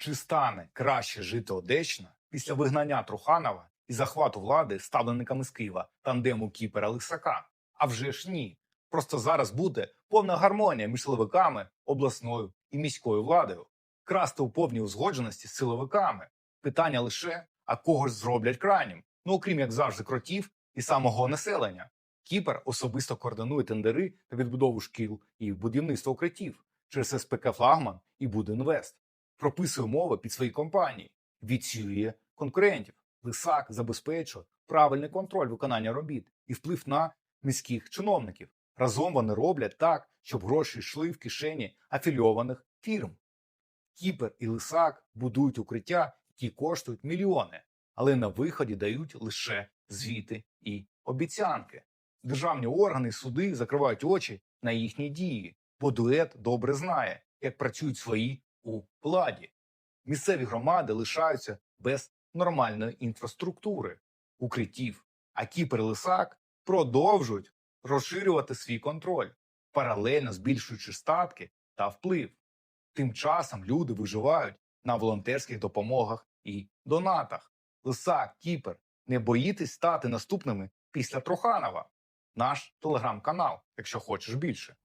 Чи стане краще жити Одещина після вигнання Труханова і захвату влади ставленниками з Києва тандему Кіпера Лисака? А вже ж ні. Просто зараз буде повна гармонія між силовиками, обласною і міською владою. Красти у повній узгодженості з силовиками. Питання лише, а кого ж зроблять крайнім? Ну, окрім як завжди, кротів і самого населення. Кіпер особисто координує тендери та відбудову шкіл і будівництво укриттів через СПК Флагман і Будінвест. Прописує умови під свої компанії, відсіює конкурентів. Лисак забезпечує правильний контроль виконання робіт і вплив на міських чиновників. Разом вони роблять так, щоб гроші йшли в кишені афільованих фірм. Кіпер і Лисак будують укриття, які коштують мільйони, але на виході дають лише звіти і обіцянки. Державні органи і суди закривають очі на їхні дії, бо дует добре знає, як працюють свої у владі. Місцеві громади лишаються без нормальної інфраструктури, укриттів, а Кіпер Лисак продовжують розширювати свій контроль, паралельно збільшуючи статки та вплив. Тим часом люди виживають на волонтерських допомогах і донатах. Лисак, Кіпер, не боїтесь стати наступними після Труханова. Наш телеграм-канал, якщо хочеш більше.